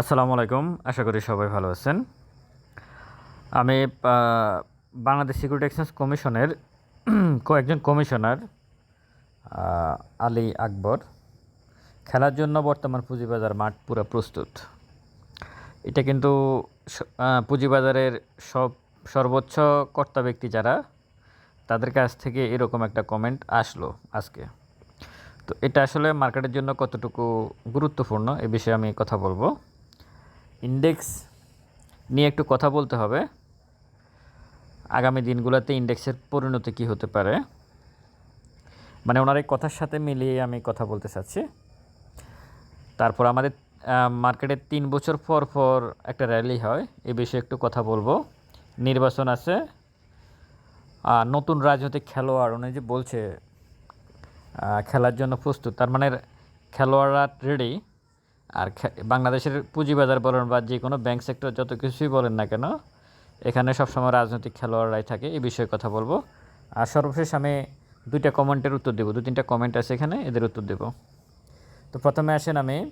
আসসালামু আলাইকুম। আশা করি সবাই ভালো আছেন। আমি বাংলাদেশ সিকিউরিটি এক্সচেঞ্জ কমিশনের কয়েকজন কমিশনার আলী আকবর। খেলার জন্য বর্তমান পুঁজিবাজার মাঠ পুরো প্রস্তুত। এটা কিন্তু পুঁজিবাজারের সব, সর্বোচ্চ কর্তা ব্যক্তি যারা, তাদের কাছ থেকে এরকম একটা কমেন্ট আসলো আজকে। তো এটা আসলে মার্কেটের জন্য কতটুকু গুরুত্বপূর্ণ, এ বিষয়ে আমি কথা বলব। ইন্ডেক্স নিয়ে একটু কথা বলতে হবে। আগামী দিনগুলোতে ইন্ডেক্সের পরিণতি কী হতে পারে? মানে ওনার এই কথার সাথে মিলিয়ে আমি কথা বলতে চাচ্ছি। তারপর আমাদের মার্কেটে তিন বছর পর পর একটা র্যালি হয়। এ বিষয়ে একটু কথা বলব। নির্বাচন আছে। নতুন রাজনৈতিক খেলোয়াড়, উনি যে বলছে খেলার জন্য প্রস্তুত, তার মানে খেলোয়াড়রা রেডি আর বাংলাদেশের পুঁজিবাজার বলেন বা যে কোনো ব্যাংক সেক্টর যত কিছুই বলেন না কেন, এখানে সবসময় রাজনৈতিক খেলোয়াড়রাই থাকে, এই বিষয়ে কথা বলব। আর সর্বশেষ আমি দুইটা কমেন্টের উত্তর দেবো, দু তিনটা কমেন্ট আছে এখানে, এদের উত্তর দেব। তো প্রথমে আসেন আমি,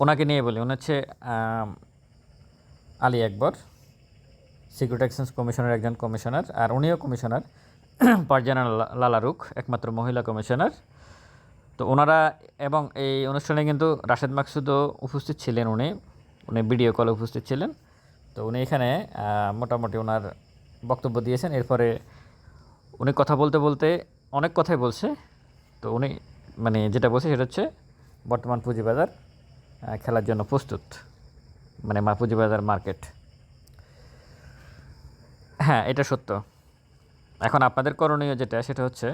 ওনাকে নিয়ে বলি, উনি হচ্ছে আলী আকবর সিকিউরিটি এক্সচেঞ্জ কমিশনের একজন কমিশনার আর উনিও কমিশনার পারজানা লা- লালারুক একমাত্র মহিলা কমিশনার তো ওনারা এবং এই অনুষ্ঠানে কিন্তু রাশেদ মাকসুদও উপস্থিত ছিলেন উনি। উনি ভিডিও কলে উপস্থিত ছিলেন। তো উনি এখানে মোটামুটি ওনার বক্তব্য দিয়েছেন। এরপরে উনি কথা বলতে বলতে অনেক কথাই বলছে। তো উনি মানে যেটা বলছে সেটা হচ্ছে, বর্তমান পুঁজিবাজার খেলার জন্য প্রস্তুত। মানে মা পুঁজিবাজার মার্কেট। হ্যাঁ এটা সত্য। এখন আপনাদের করণীয় যেটা, সেটা হচ্ছে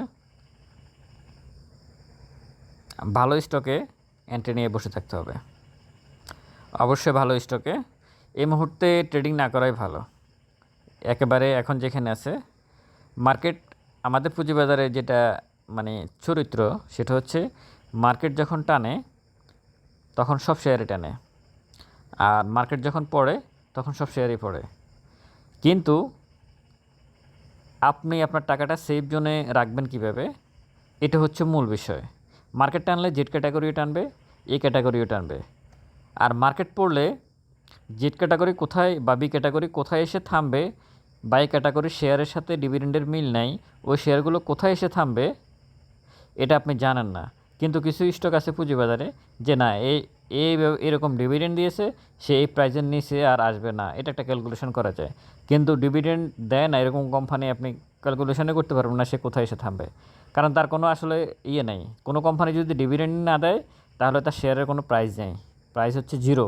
ভালো স্টকে এন্ট্রি নিয়ে বসে থাকতে হবে। অবশ্যই ভালো স্টকে। এই মুহূর্তে ট্রেডিং না করাই ভালো। একেবারে এখন যেখানে আছে মার্কেট আমাদের পুঁজিবাজারে যেটা মানে চরিত্র, সেটা হচ্ছে মার্কেট যখন টানে, তখন সব শেয়ারে টানে। আর মার্কেট যখন পড়ে, তখন সব শেয়ারই পড়ে। কিন্তু আপনি আপনার টাকাটা সেফ জোনে রাখবেন কীভাবে? এটা হচ্ছে মূল বিষয়। মার্কেট টানলে জেড ক্যাটাগরিও টানবে, এ ক্যাটাগরিও টানবে। আর মার্কেট পড়লে জেড ক্যাটাগরি কোথায় বা বি ক্যাটাগরি কোথায় এসে থামবে বাই ক্যাটাগরি শেয়ারের সাথে ডিভিডেন্ডের মিল নাই, ওই শেয়ারগুলো কোথায় এসে থামবে, এটা আপনি জানেন না। কিন্তু কিছু স্টক আছে পুঁজিবাজারে যে না এই এই এরকম ডিভিডেন্ড দিয়েছে, সে এই প্রাইজের নিচে আর আসবে না, এটা একটা ক্যালকুলেশন করা যায়। কিন্তু ডিভিডেন্ড দেয় না, এরকম কোম্পানি আপনি ক্যালকুলেশনে করতে পারবেন না, সে কোথায় এসে থামবে। কারণ তার কোনো আসলে ইয়ে নেই। কোনো কোম্পানি যদি ডিভিডেন্ড না দেয়, তাহলে তার শেয়ারের কোনো প্রাইস নেই। প্রাইস হচ্ছে জিরো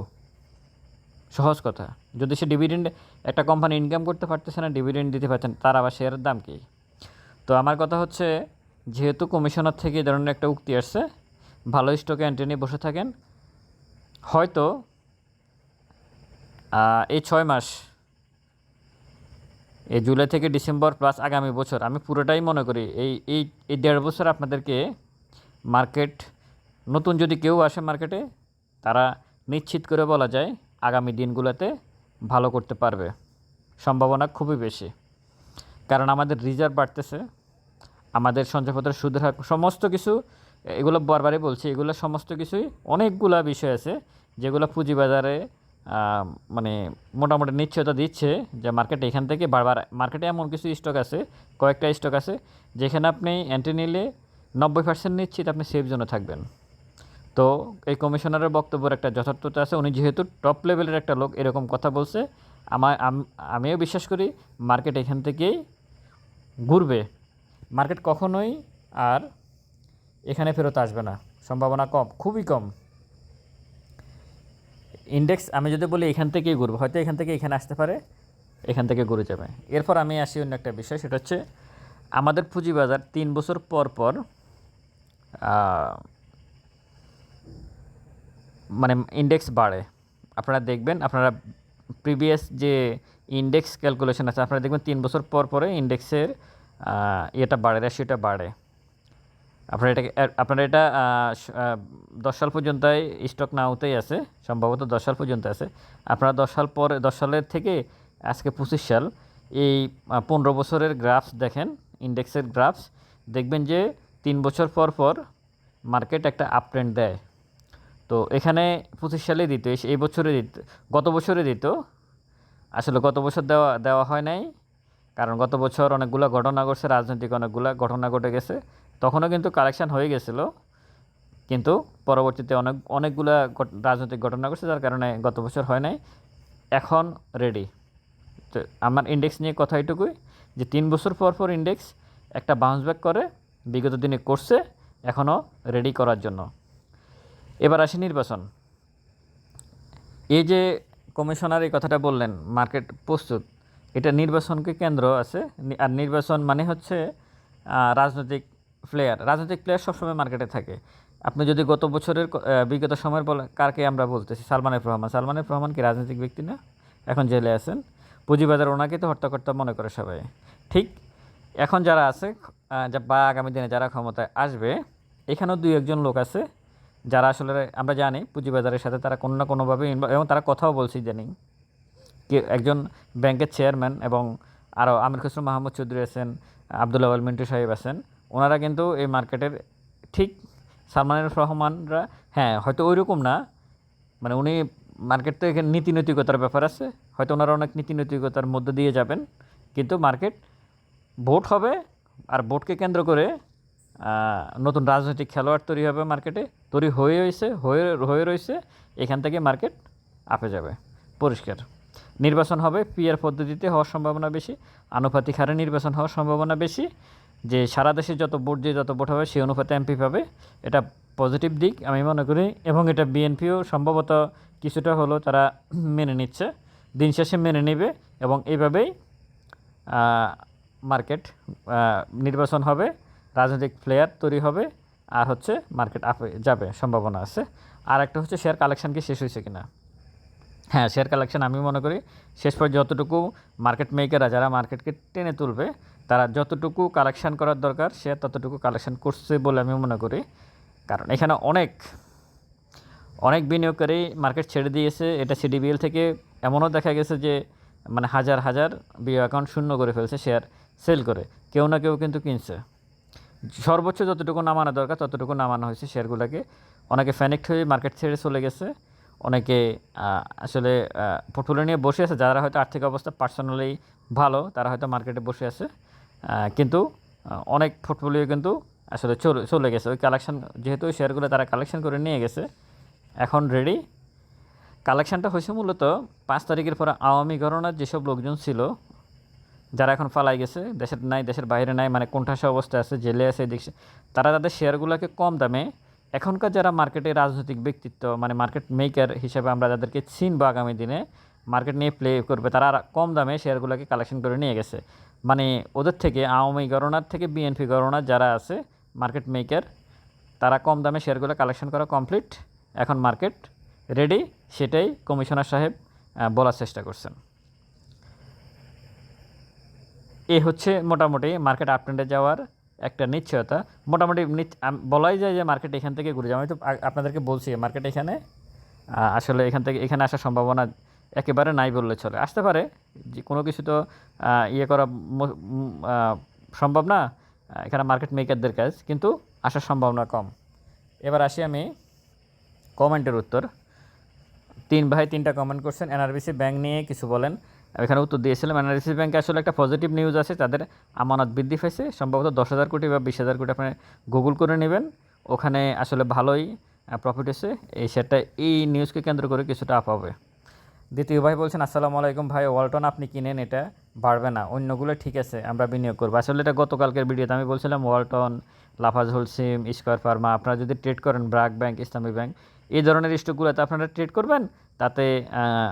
সহজ কথা। যদি সে ডিভিডেন্ড একটা কোম্পানি ইনকাম করতে পারতেছে না ডিভিডেন্ড দিতে পারছেন তার আবার শেয়ারের দাম কী? তো আমার কথা হচ্ছে, যেহেতু কমিশনার থেকে এই ধরনের একটা উক্তি আসছে, ভালো স্টকে এন্ট্রি নিয়ে বসে থাকেন, হয়তো এই ছয় মাস এই জুলাই থেকে ডিসেম্বর প্লাস আগামী বছর, আমি পুরোটাই মনে করি এই এই এই দেড় বছর আপনাদেরকে মার্কেট নতুন যদি কেউ আসে মার্কেটে তারা নিশ্চিত করে বলা যায় আগামী দিনগুলোতে ভালো করতে পারবে। সম্ভাবনা খুবই বেশি। কারণ আমাদের রিজার্ভ বাড়তেছে, আমাদের সঞ্চয়পত্রের সুদের হার, সমস্ত কিছু, এগুলো বারবারই বলছি, এগুলো সমস্ত কিছুই অনেকগুলা বিষয় আছে যেগুলো পুঁজিবাজারে মানে মোটামুটি নিশ্চয়তা দিচ্ছে যে মার্কেটে এখান থেকে বারবার মার্কেটে এমন কিছু স্টক আছে, কয়েকটা স্টক আছে, যেখানে আপনি এন্ট্রি নিলে নব্বই পার্সেন্ট নিশ্চিত আপনি সেফ জোনে থাকবেন। তো এই কমিশনারের বক্তব্যের একটা যথার্থতা আছে, উনি যেহেতু টপ লেভেলের একটা লোক, এরকম কথা বলছে আমার আমিও বিশ্বাস করি মার্কেট এখান থেকেই ঘুরবে। মার্কেট কখনোই আর এখানে ফেরত আসবে না, সম্ভাবনা কম, খুবই কম। ইন্ডেক্স আমি যদি বলি এখান থেকেই ঘুরবো, হয়তো এখান থেকে এখানে আসতে পারে, এখান থেকে ঘুরে যাবে। এরপর আমি আসি অন্য একটা বিষয়, সেটা হচ্ছে আমাদের পুঁজিবাজার তিন বছর পর পর মানে ইন্ডেক্স বাড়ে। আপনারা দেখবেন, আপনারা প্রিভিয়াস যে ইন্ডেক্স ক্যালকুলেশন আছে, আপনারা দেখবেন তিন বছর পর পরে ইন্ডেক্সের ইয়েটা বাড়ে রেশিওটা বাড়ে। আপনারা এটাকে আপনারা এটা দশ সাল পর্যন্তই স্টক না হতেই আছে, সম্ভবত দশ সাল পর্যন্ত আছে। আপনারা দশ সাল পরে, দশ সালের থেকে আজকে পঁচিশ সাল, এই পনেরো বছরের গ্রাফস দেখেন ইন্ডেক্সের গ্রাফস দেখবেন যে তিন বছর পর পর মার্কেট একটা আপ ট্রেন্ড দেয়। তো এখানে পঁচিশ সালে দিত এই বছরে দিত, গত বছরে দিত। আসলে গত বছর দেওয়া দেওয়া হয় নাই, কারণ গত বছর অনেকগুলো ঘটনা ঘটছে, রাজনৈতিক অনেকগুলো ঘটনা ঘটে গেছে। তখনও কিন্তু কালেকশান হয়ে গেছিল। কিন্তু পরবর্তীতে অনেক, অনেকগুলা রাজনৈতিক ঘটনা ঘটছে, যার কারণে গত বছর হয় নাই। এখন রেডি তো আমার ইন্ডেক্স নিয়ে কথা এটুকুই, যে তিন বছর পর পর ইন্ডেক্স একটা বাউন্স ব্যাক করে, বিগত দিনে করছে, এখনও রেডি করার জন্য। এবার আসি নির্বাচন। এই যে কমিশনার এই কথাটা বললেন মার্কেট প্রস্তুত, এটা নির্বাচনকে কেন্দ্র আছে, আর নির্বাচন মানে হচ্ছে রাজনৈতিক প্লেয়ার রাজনৈতিক প্লেয়ার সবসময় মার্কেটে থাকে। আপনি যদি গত বছরের বিগত সময়ের বলে কারকে আমরা বলতেছি? সালমান এফ রহমান সালমান এফ রহমান কি রাজনৈতিক ব্যক্তি না? এখন জেলে আছেন। পুঁজিবাজার ওনাকে তো হর্তাকর্তা মনে করে সবাই। ঠিক এখন যারা আছে বা আগামী দিনে যারা ক্ষমতায় আসবে, এখানেও দুই একজন লোক আছে, যারা আসলে আমরা জানি পুঁজিবাজারের সাথে তারা কোনো না কোনোভাবে এবং তারা কথাও বলছি জানি কে একজন ব্যাংকের চেয়ারম্যান এবং আরও আমির খসরু মাহমুদ চৌধুরী আছেন আবদুল্লাহ মিন্টু সাহেব আছেন। ওনারা কিন্তু এই মার্কেটের ঠিক সালমানের রহমানরা হ্যাঁ হয়তো ওই রকম না। মানে উনি মার্কেট তো এখানে নীতি নৈতিকতার ব্যাপার আছে। হয়তো ওনারা অনেক নীতি নৈতিকতার মধ্য দিয়ে যাবেন। কিন্তু মার্কেট ভোট হবে আর ভোটকে কেন্দ্র করে নতুন রাজনৈতিক খেলোয়াড় তৈরি হবে মার্কেটে। তৈরি হয়ে রয়েছে, হয়ে হয়ে রয়েছে। এখান থেকে মার্কেট আপে যাবে। পরিষ্কার। নির্বাচন হবে, পিআর পদ্ধতিতে হওয়ার সম্ভাবনা বেশি। আনুপাতিক হারে নির্বাচন হওয়ার সম্ভাবনা বেশি। যে সারা দেশে যত ভোট যে যত ভোট হবে, সেই অনুপাতে এমপি পাবে। এটা পজিটিভ দিক, আমি মনে করি। এবং এটা বিএনপিও সম্ভবত কিছুটা হলেও তারা মেনে নিচ্ছে। দিন শেষে মেনে নেবে এবং এইভাবেই মার্কেট নির্বাচন হবে, রাজনৈতিক প্লেয়ার তৈরি হবে, আর হচ্ছে মার্কেট আপে যাবে, সম্ভাবনা আছে। আর একটা হচ্ছে শেয়ার কালেকশন কি শেষ হয়েছে কিনা? হ্যাঁ শেয়ার কালেকশান আমি মনে করি, শেষ পর্যন্ত যতটুকু মার্কেট মেকাররা যারা মার্কেটকে টেনে তুলবে তারা যতটুকু কালেকশন করার দরকার শেয়ার ততটুকু কালেকশন করছে বলে আমি মনে করি। কারণ এখানে অনেক অনেক বিনিয়োগকারী মার্কেট ছেড়ে দিয়েছে। এটা সিডিবিএল থেকে এমনও দেখা গেছে যে মানে হাজার হাজার বিও অ্যাকাউন্ট শূন্য করে ফেলছে শেয়ার সেল করে। কেউ না কেউ কিন্তু কিনছে। সর্বোচ্চ যতটুকু নামানো দরকার, ততটুকু নামানো হয়েছে শেয়ারগুলোকে অনেকে ফ্যানেক্ট হয়ে মার্কেট ছেড়ে চলে গেছে। অনেকে আসলে পোর্টফোলিও নিয়ে বসে আছে। যারা হয়তো আর্থিক অবস্থা পার্সোনালি ভালো, তারা হয়তো মার্কেটে বসে আছে। কিন্তু অনেক পোর্টফোলিও কিন্তু আসলে চলে গেছে। ওই কালেকশন যেহেতু ওই শেয়ারগুলো তারা কালেকশন করে নিয়ে গেছে, এখন রেডি কালেকশানটা হয়েছে মূলত পাঁচ তারিখের পরে আওয়ামী ঘরনার যেসব লোকজন ছিল, যারা এখন ফালাই গেছে, দেশের নাই, দেশের বাইরে নাই মানে কোণঠাসা অবস্থায় আছে, জেলে আছে দেখছে তারা তাদের শেয়ারগুলোকে কম দামে এখনকার যারা মার্কেটে রাজনৈতিক ব্যক্তিত্ব মানে মার্কেট মেকার হিসেবে আমরা যাদেরকে চিনবো আগামী দিনে মার্কেট নিয়ে প্লে করবে, তারা কম দামে শেয়ারগুলোকে কালেকশন করে নিয়ে গেছে। মানে ওদের থেকে আওয়ামী গণনার থেকে বিএনপি গণনার যারা আছে মার্কেট মেকার তারা কম দামে শেয়ারগুলো কালেকশন করা কমপ্লিট এখন মার্কেট রেডি সেটাই কমিশনার সাহেব বলার চেষ্টা করছেন। এই হচ্ছে মোটামুটি মার্কেট আপট্রেন্ডে যাওয়ার একটা নিশ্চয়তা। মোটামুটি বলাই যায় যে মার্কেট এখান থেকে ঘুরে যাবে আমি তো আপনাদেরকে বলছি মার্কেট এখানে আসলে এখান থেকে, এখানে আসার সম্ভাবনা একেবারে নাই বললে চলে। আসতে পারে, যে কোনো কিছু তো ইয়ে করা সম্ভব না এখানে মার্কেট মেকারদের কাজ, কিন্তু আসার সম্ভাবনা কম। এবার আসি আমি কমেন্টের উত্তর। তিন ভাই তিনটা কমেন্ট করছেন এনআরবিসি ব্যাংক নিয়ে কিছু বলেন। এখানে উত্তর দিয়েছিলাম এনআরবিসি ব্যাংকে আসলে একটা পজিটিভ নিউজ আছে, তাদের আমানত বৃদ্ধি পেয়েছে সম্ভবত দশ হাজার কোটি বা বিশ হাজার কোটি আপনি গুগল করে নেবেন। ওখানে আসলে ভালোই প্রফিট হয়েছে, এই শেয়ারটা এই নিউজকে কেন্দ্র করে কিছুটা আপ হবে। দ্বিতীয় ভাই বলছেন, আসসালামু আলাইকুম ভাই, ওয়ালটন আপনি কিনেন, এটা বাড়বে না, অন্যগুলো ঠিক আছে, আমরা বিনিয়োগ করব। আসলে এটা গতকালকের ভিডিওতে আমি বলছিলাম, Walton Lafarge Holcim Square Pharma, আপনারা যদি ট্রেড করেন, ব্রাক ব্যাংক, ইসলামী ব্যাংক, এই ধরনের স্টকগুলোতে আপনারা ট্রেড করবেন, তাতে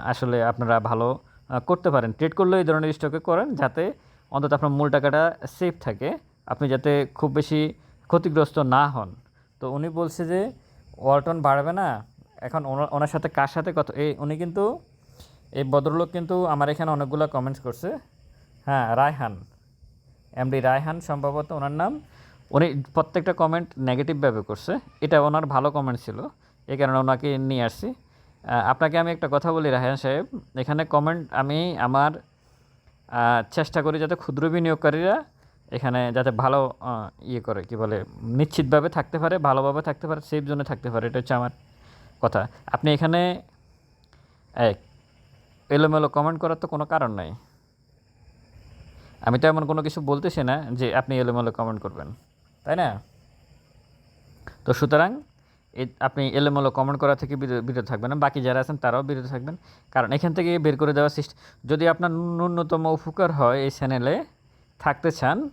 আসলে আপনারা ভালো করতে পারেন। ট্রেড করলেও এই ধরনের স্টকে করেন, যাতে অন্তত আপনার মূল টাকাটা সেফ থাকে, আপনি যাতে খুব বেশি ক্ষতিগ্রস্ত না হন। তো উনি বলছে যে, ওয়ালটন বাড়বে না, এখন ওনার- সাথে কার সাথে কত এই উনি কিন্তু এই ভদ্রলোক কিন্তু আমার এখানে অনেকগুলো কমেন্টস করছে। হ্যাঁ রায়হান এমডি রায়হান সম্ভবত ওনার নাম। উনি প্রত্যেকটা কমেন্ট নেগেটিভভাবে করছে। এটা ওনার ভালো কমেন্ট ছিল, এই কারণে ওনাকে নিয়ে আসছি। আপনাকে আমি একটা কথা বলি রায়হান সাহেব, এখানে কমেন্ট আমি আমার চেষ্টা করি যাতে ক্ষুদ্র বিনিয়োগকারীরা এখানে যাতে ভালো ইয়ে করে, কি বলে, নিশ্চিতভাবে থাকতে পারে, ভালোভাবে থাকতে পারে সেফ জোনে থাকতে পারে, এটা হচ্ছে আমার কথা। আপনি এখানে এক এলোমেলো কমেন্ট করার তো কোনো কারণ নাই। আমি তো এমন কোনো কিছু বলতেছি না যে আপনি এলোমেলো কমেন্ট করবেন, তাই না? তো সুতরাং আপনি এলোমেলো কমেন্ট করা থেকে বির- বিরত থাকবেন বাকি যারা আছেন তারাও বিরত থাকবেন। কারণ এখান থেকে বের করে দেওয়ার সিস্টেম যদি আপনার ন্যূনতম উপকার হয় এই চ্যানেলে থাকতে চান,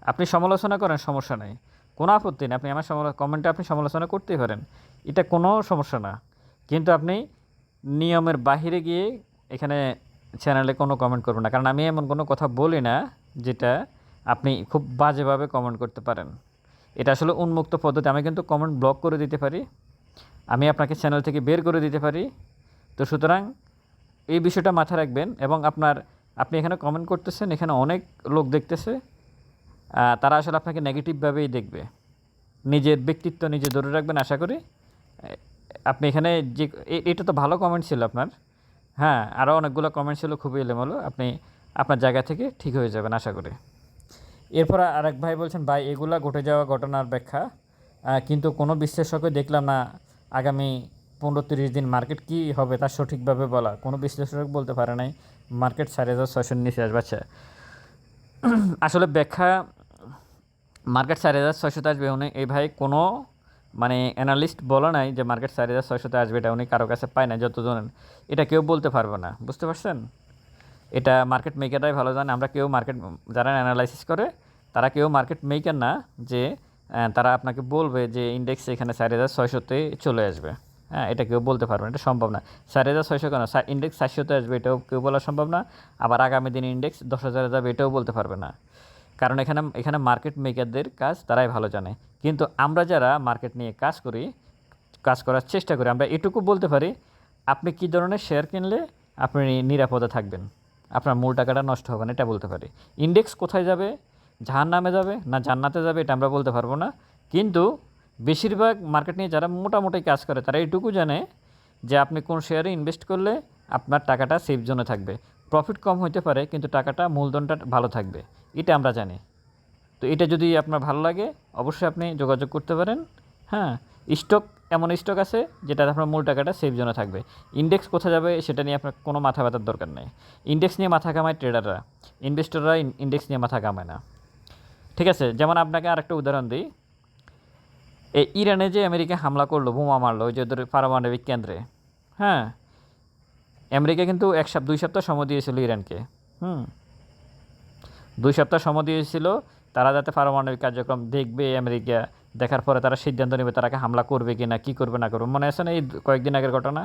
আপনি সমালোচনা করেন, সমস্যা নেই। কোনো আপত্তি নেই, আপনি আমার কমেন্টে আপনি সমালোচনা করতেই পারেন। এটা কোনো সমস্যা না। কিন্তু আপনি নিয়মের বাহিরে গিয়ে এখানে চ্যানেলে কোনো কমেন্ট করবেন না। কারণ আমি এমন কোনো কথা বলি না যেটা আপনি খুব বাজেভাবে কমেন্ট করতে পারেন। এটা আসলে উন্মুক্ত পদ্ধতি। আমি কিন্তু কমেন্ট ব্লক করে দিতে পারি। আমি আপনাকে চ্যানেল থেকে বের করে দিতে পারি। তো সুতরাং এই বিষয়টা মাথায় রাখবেন এবং আপনার, আপনি এখানে কমেন্ট করতেছেন, এখানে অনেক লোক দেখতেছে। তারা আসলে আপনাকে নেগেটিভভাবেই দেখবে। নিজের ব্যক্তিত্ব নিজে ধরে রাখবেন, আশা করি। আপনি এখানে যে এটা তো ভালো কমেন্ট ছিল আপনার। হ্যাঁ আরও অনেকগুলো কমেন্ট ছিল, খুবই এলোমেলো। আপনি আপনার জায়গা থেকে ঠিক হয়ে যাবেন, আশা করি। এরপর আরেক ভাই বলছেন, ভাই, এগুলা ঘটে যাওয়া ঘটনার ব্যাখ্যা। কিন্তু কোনো বিশ্লেষকই দেখলাম না আগামী পনেরো তিরিশ দিন মার্কেট কী হবে তা সঠিকভাবে বলা। কোনো বিশ্লেষক বলতে পারে নাই, মার্কেট সাড়ে হাজার ছয়শোর নিচে আসবে। আচ্ছা আসলে ব্যাখ্যা, মার্কেট চার হাজার ছয়শোতে আসবে উনি। এই ভাই কোনো মানে অ্যানালিস্ট বলে নাই যে মার্কেট চার হাজার ছয়শোতে আসবে এটা উনি কারও কাছে পায় না যত জানেন এটা কেউ বলতে পারবে না, বুঝতে পারছেন? এটা মার্কেট মেকাররাই ভালো জানে, আমরা কেউ মার্কেট যারা অ্যানালাইসিস করে, তারা কেউ মার্কেট মেকার না যে তারা আপনাকে বলবে যে ইন্ডেক্স এখানে চার হাজার ছয়শোতে চলে আসবে। হ্যাঁ এটা কেউ বলতে পারবে না, এটা সম্ভব না। চার হাজার ছয়শো কেন? ইন্ডেক্স চারশোতে আসবে, এটাও কেউ বলা সম্ভব না। আবার আগামী দিনে ইন্ডেক্স দশ হাজারে যাবে, এটাও বলতে পারবে না। কারণ এখানে এখানে মার্কেট মেকারদের কাজ তারাই ভালো জানে। কিন্তু আমরা যারা মার্কেট নিয়ে কাজ করি, কাজ করার চেষ্টা করি, আমরা এটুকু বলতে পারি আপনি কী ধরনের শেয়ার কিনলে আপনি নিরাপদে থাকবেন? আপনার মূল টাকাটা নষ্ট হবে না, এটা বলতে পারি। ইন্ডেক্স কোথায় যাবে? জাহান নামে যাবে না জান্নাতে যাবে, এটা আমরা বলতে পারব না। কিন্তু বেশিরভাগ মার্কেট নিয়ে যারা মোটামুটি কাজ করে, তারা এটুকু জানে যে আপনি কোন শেয়ারে ইনভেস্ট করলে আপনার টাকাটা সেফ জোনে থাকবে। প্রফিট কম হতে পারে, কিন্তু টাকাটা মূলধনটা ভালো থাকবে। এটা আমরা জানি। তো এটা যদি আপনার ভালো লাগে, অবশ্যই আপনি যোগাযোগ করতে পারেন। হ্যাঁ? স্টক, এমন স্টক আছে যেটা আপনার মূল টাকাটা সেফ জোনে থাকবে। ইন্ডেক্স কোথায় যাবে সেটা নিয়ে আপনার কোনো মাথা ব্যথার দরকার নেই। ইন্ডেক্স নিয়ে মাথা কামায় ট্রেডাররা ইনভেস্টররা ইন্ডেক্স নিয়ে মাথা কামায় না। ঠিক আছে, যেমন আপনাকে আরেকটা উদাহরণ দিই। এই ইরানে যে আমেরিকা হামলা করল, বোমা মারলো, ওই যে ওদের পারমাণবিক কেন্দ্রে হ্যাঁ? আমেরিকা কিন্তু এক সপ্তাহ, দুই সপ্তাহ সময় দিয়েছিল ইরানকে, হুম? দুই সপ্তাহ সময় দিয়েছিল, তারা যাতে পারমাণবিক কার্যক্রম দেখবে আমেরিকা দেখার পরে তারা সিদ্ধান্ত নেবে তারাকে হামলা করবে কি না কী করবে না করবে। মনে আছে না এই কয়েকদিন আগের ঘটনা?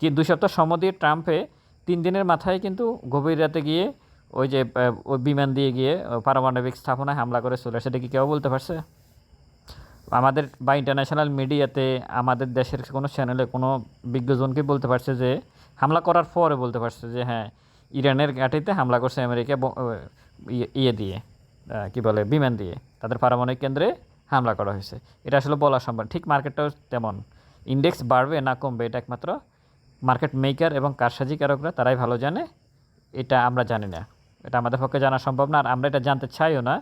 কি দুই সপ্তাহ সময় দিয়ে ট্রাম্পে তিন দিনের মাথায় কিন্তু গভীর রাতে গিয়ে ওই যে ওই বিমান দিয়ে গিয়ে পারমাণবিক স্থাপনায় হামলা করে চলে সেটা কি কেউ বলতে পারছে? আমাদের বা ইন্টারন্যাশনাল মিডিয়াতে আমাদের দেশের কোনো চ্যানেলে কোনো বিজ্ঞজনকে বলতে পারছে যে, হামলা করার পরে বলতে পারছে যে হ্যাঁ ইরানের ঘাটিতে হামলা করছে আমেরিকা ইয়ে- ইয়ে দিয়ে কি বলে, বিমান দিয়ে, তাদের পারমাণবিক কেন্দ্রে। হামলা করা হয়েছে। এটা আসলে বলা সম্ভব ঠিক মার্কেটটাও তেমন। ইন্ডেক্স বাড়বে না কমবে, এটা একমাত্র মার্কেট মেকার এবং কারসাজিকারকরা তারাই ভালো জানে। এটা আমরা জানি না। এটা আমাদের পক্ষে জানা সম্ভব না, আর আমরা এটা জানতে চাইও না।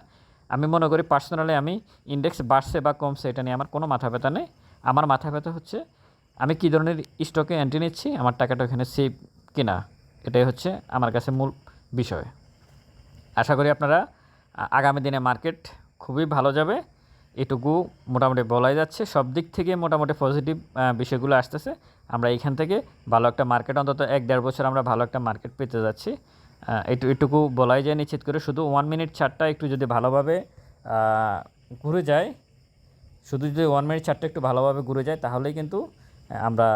আমি মনে করি পার্সোনালি আমি ইন্ডেক্স বাড়ছে বা কমছে, এটা নিয়ে আমার কোনো মাথা ব্যথা নেই। আমার মাথা ব্যথা হচ্ছে, আমি কী ধরনের স্টকে এন্ট্রি নিচ্ছি, আমার টাকাটা ওখানে সেভ কিনা? এটাই হচ্ছে আমার কাছে মূল বিষয়। আশা করি আপনারা আগামী দিনে মার্কেট খুবই ভালো যাবে। এটুকু মোটামুটি বলাই যাচ্ছে। সব দিক থেকে মোটামুটি পজিটিভ বিষয়গুলো আসতেছে। আমরা এখান থেকে ভালো একটা মার্কেট অন্তত এক দেড় বছর আমরা ভালো একটা মার্কেট পেতে যাচ্ছি। এটু এটুকু বলাই যায় নিশ্চিত করে শুধু ওয়ান মিনিট চারটা একটু যদি ভালোভাবে ঘুরে যায়, শুধু যদি ওয়ান মিনিট চারটা একটু ভালোভাবে ঘুরে যায়, তাহলেই কিন্তু আমরা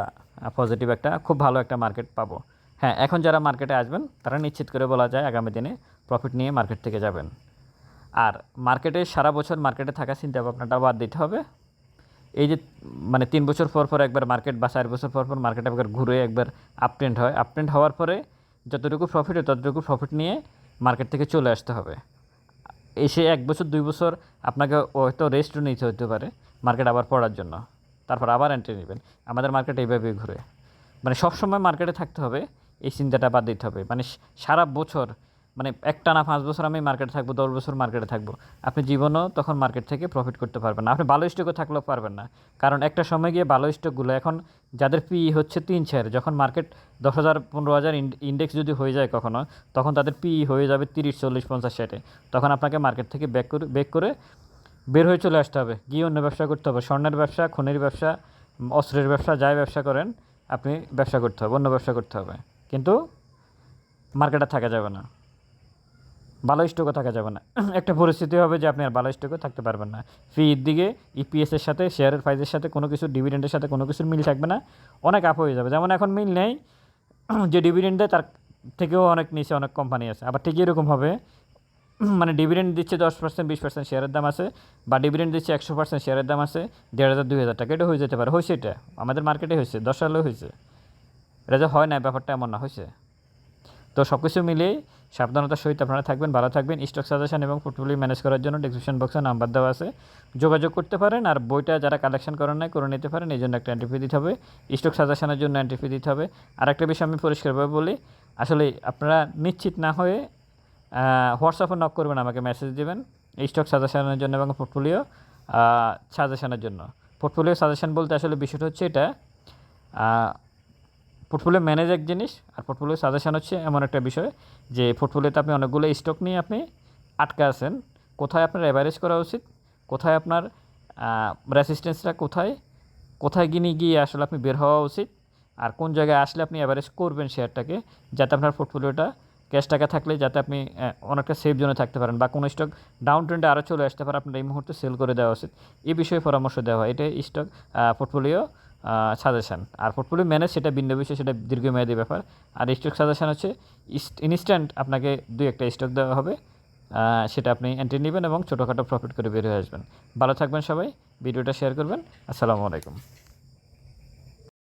পজিটিভ একটা, খুব ভালো একটা মার্কেট পাবো। হ্যাঁ এখন যারা মার্কেটে আসবেন, তারা নিশ্চিত করে বলা যায় আগামী দিনে প্রফিট নিয়ে মার্কেট থেকে যাবেন। আর মার্কেটে সারা বছর মার্কেটে থাকা চিন্তা ভাবনাটা বাদ দিতে হবে। এই যে মানে তিন বছর পর পর একবার মার্কেট বা চার বছর পর পর মার্কেট একবার ঘুরে একবার আপ ট্রেন্ড হয়। আপ ট্রেন্ড হওয়ার পরে যতটুকু প্রফিট হয় ততটুকু প্রফিট নিয়ে মার্কেট থেকে চলে আসতে হবে। এসে এক বছর, দুই বছর আপনাকে হয়তো রেস্ট নিতে হতে পারে মার্কেট আবার পড়ার জন্য। তারপর আবার এন্ট্রি নেবেন। আমাদের মার্কেট এইভাবেই ঘুরে। মানে সবসময় মার্কেটে থাকতে হবে, এই চিন্তাটা বাদ দিতে হবে। মানে সারা বছর মানে একটা না পাঁচ বছর আমি মার্কেটে থাকব, দশ বছর মার্কেটে থাকব। আপনি জীবনও তখন মার্কেট থেকে প্রফিট করতে পারবেন না। আপনি ভালো স্টকও থাকলেও পারবেন না। কারণ একটা সময় গিয়ে ভালো স্টকগুলো এখন যাদের পি হচ্ছে তিন চার, যখন মার্কেট দশ হাজার, পনেরো হাজার ইন্ডেক্স যদি হয়ে যায় কখনো, তখন তাদের পি হয়ে যাবে তিরিশ, চল্লিশ, পঞ্চাশ, ষাটে। তখন আপনাকে মার্কেট থেকে ব্যাক করে ব্যাক করে বের হয়ে চলে আসতে হবে। গিয়ে অন্য ব্যবসা করতে হবে। স্বর্ণের ব্যবসা, খনির ব্যবসা, অস্ত্রের ব্যবসা, যাই ব্যবসা করেন, আপনি ব্যবসা করতে হবে, অন্য ব্যবসা করতে হবে। কিন্তু মার্কেটে থাকা যাবে না। ভালো স্টকও থাকা যাবে না। একটা পরিস্থিতি হবে যে আপনি আর ভালো স্টকও থাকতে পারবেন না। ফির দিকে ইপিএসের সাথে শেয়ারের প্রাইসের সাথে, কোনো কিছু ডিভিডেন্ডের সাথে কোনো কিছুর মিল থাকবে না। অনেক আপ হয়ে যাবে। যেমন এখন মিল নেই, যে ডিভিডেন্ড দেয় তার থেকেও অনেক নিচে অনেক কোম্পানি আছে। আবার ঠিক এরকম হবে মানে ডিভিডেন্ড দিচ্ছে দশ পার্সেন্ট বিশ পার্সেন্ট শেয়ারের দাম আছে বা ডিভিডেন্ড দিচ্ছে একশো পার্সেন্ট শেয়ারের দাম আছে দেড় হাজার, দুই হাজার টাকা। এটা হয়ে যেতে পারে। হয়েছে এটা। আমাদের মার্কেটে হয়েছে দশ সালেও হয়েছে এটা যে হয় না, ব্যাপারটা এমন না। হয়েছে তো সব কিছু মিলিয়ে সাবধানতার সহিত আপনারা থাকবেন, ভালো থাকবেন। স্টক সাজেশন এবং পোর্টফোলিও ম্যানেজ করার জন্য ডিসক্রিপশন বক্সে নাম্বার দেওয়া আছে। যোগাযোগ করতে পারেন আর বইটা যারা কালেকশন করেন নাই, করে নিতে পারেন। এই জন্য একটা এন্ট্রি ফি দিতে হবে। স্টক সাজেশনের জন্য এন্ট্রি ফি দিতে হবে। আর একটা বিষয় আমি পরিষ্কারভাবে বলি, আসলে আপনারা নিশ্চিত না হয়ে হোয়াটসঅ্যাপে নক করবেন, আমাকে মেসেজ দেবেন। স্টক সাজেশনের জন্য এবং পোর্টফোলিও সাজেশনের জন্য। পোর্টফোলিও সাজেশন বলতে আসলে বিষয়টা হচ্ছে এটা পোর্টফোলিও ম্যানেজ এক জিনিস আর পোর্টফোলিও সাজেশন হচ্ছে এমন একটা বিষয় যে পোর্টফোলিওতে আপনি অনেকগুলো স্টক নিয়ে আপনি আটকা আছেন। কোথায় আপনার অ্যাভারেজ করা উচিত? কোথায় আপনার রেসিস্টেন্সটা কোথায়? কোথায় গিয়ে গিয়ে আসলে আপনি বের হওয়া উচিত? আর কোন জায়গায় আসলে আপনি অ্যাভারেজ করবেন শেয়ারটাকে যাতে আপনার পোর্টফোলিওটা ক্যাশ টাকা থাকলে যাতে আপনি অনেকটা সেফ জোনে থাকতে পারেন বা কোনো স্টক ডাউন ট্রেন্ডে আরও চলে আসতে পারে, আপনার এই মুহূর্তে সেল করে দেওয়া উচিত। এই বিষয়ে পরামর্শ দেওয়া হয়। এটাই স্টক পোর্টফোলিও সাজেশন আর পোর্টফোলিও ম্যানেজ সেটা ভিন্ন বিষয় সেটা দীর্ঘমেয়াদী ব্যাপার। আর স্টক সাজেশান হচ্ছে ইনস্ট্যান্ট আপনাকে দুই একটা স্টক দেওয়া হবে সেটা আপনি এন্ট্রি নেবেন এবং ছোটোখাটো প্রফিট করে বের হয়ে আসবেন। ভালো থাকবেন সবাই, ভিডিওটা শেয়ার করবেন। আসসালামু আলাইকুম।